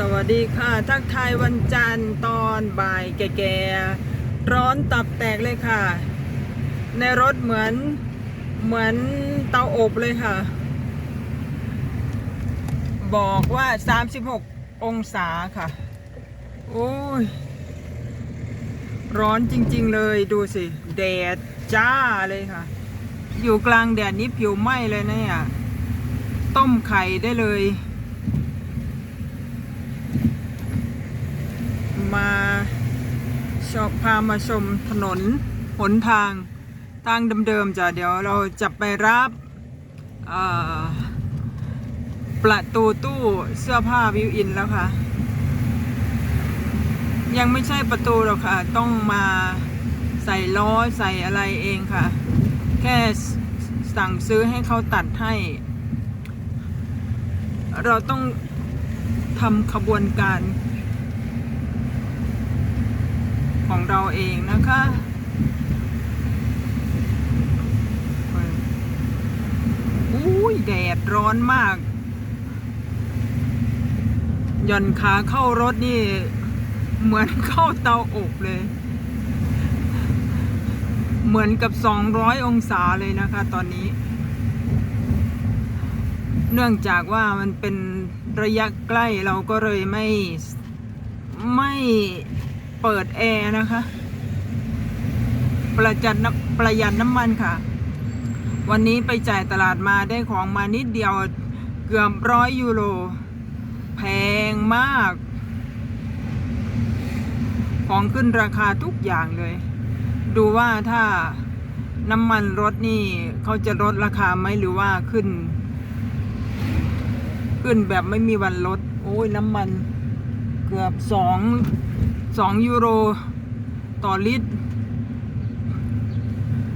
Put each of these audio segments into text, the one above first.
สวัสดีค่ะ ทักทายวันจันทร์ตอนบ่ายแก่ๆ ร้อนตับแตกเลยค่ะ ในรถเหมือนเหมือนเตาอบเลยค่ะ บอกว่า 36 องศาค่ะ โอ้ย ร้อนจริงๆเลยดูสิ แดดจ้าเลยค่ะ อยู่กลางแดดนี้ผิวไหม้เลยนะเนี่ย ต้มไข่ได้เลย มา ชอบพามาชมถนนหนทางทางเดิมๆจ้ะเดี๋ยวเราจะไปรับประตูตู้เสื้อผ้าวิวอินแล้วค่ะ ยังไม่ใช่ประตูหรอกค่ะ ต้องมาใส่ล้อใส่อะไรเองค่ะ แค่สั่งซื้อให้เขาตัดให้ เราต้องทำขบวนการ ของเราเองนะคะอุ้ยแดดร้อนมาก ย่อนขาเข้ารถนี่ เหมือนเข้าเตาอบเลย เหมือนกับ 200 องศาเลยนะคะตอนนี้ เนื่องจากว่ามันเป็นระยะใกล้เราก็เลยไม่ไม่ เปิดแอร์นะคะ ประหยัดน้ำประหยัดน้ำมันค่ะ วันนี้ไปจ่ายตลาดมาได้ของมานิดเดียวเกือบร้อยยูโร แพงมาก ของขึ้นราคาทุกอย่างเลย ดูว่าถ้าน้ำมันรถนี่เขาจะลดราคาไหมหรือว่าขึ้น ขึ้นแบบไม่มีวันลด โอ้ยน้ำมันเกือบสอง สองยูโร ต่อลิตร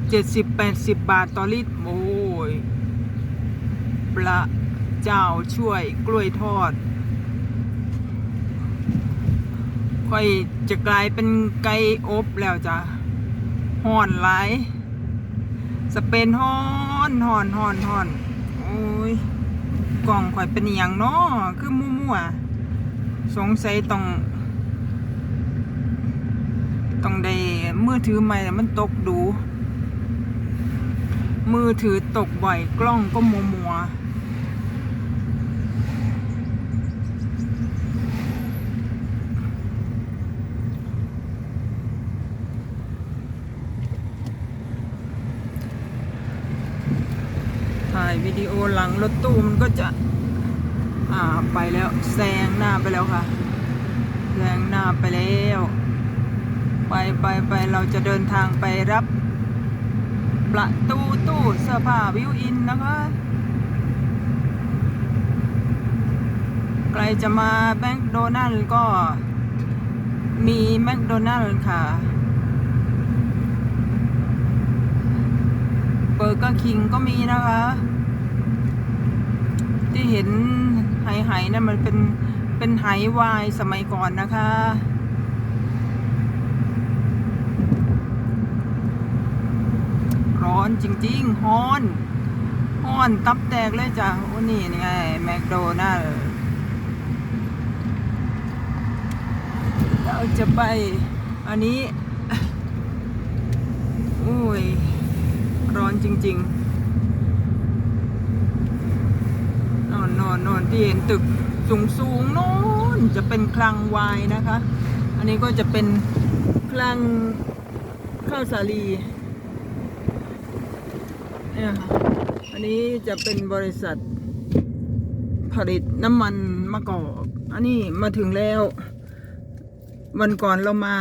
เจ็ดสิบแปดสิบบาทต่อลิตร โอ้ยพระเจ้าช่วยกล้วยทอด ค่อยจะกลายเป็นไก่อบแล้วจ้ะห่อนไหลสเปนห่อนห่อนห่อนห่อนโอ้ยกล่องข่อยเป็นอย่างเนาะคือมั่วๆสงสัยต้องได้ มือถือใหม่แล้วมันตกดู มือถือตกบ่อยกล้องก็มัวมัวถ่ายวิดีโอหลังรถตู้มันก็จะ อ่าไปแล้วแซงหน้าไปแล้วค่ะแซงหน้าไปแล้ว ไปไปไปเราจะเดินทางไปรับ ประตูตู้เสื้อผ้าวิวอินนะคะใครจะมาแมคโดนัลก็มีแมคโดนัลค่ะ เบอร์เกอร์คิงก็มีนะคะ ที่เห็นไหไหนั่นมันเป็นเป็นไหวายสมัยก่อนนะคะ ร้อนจริงๆฮ้อนฮ้อนตับแตกเลยจ้ะโอ้นี่นี่ไงแมคโดนัลเราจะไป อันนี้โอ้ย ร้อนจริงๆ นอนนอนนอนที่เห็นตึกสูงสูงๆน่นจะเป็นคลังวายนะคะ อันนี้ก็จะเป็นคลังข้าวสาลี เนี่ยค่ะ อันนี้จะเป็นบริษัทผลิตน้ำมันมะกอก อันนี้มาถึงแล้ว วันก่อนเรามา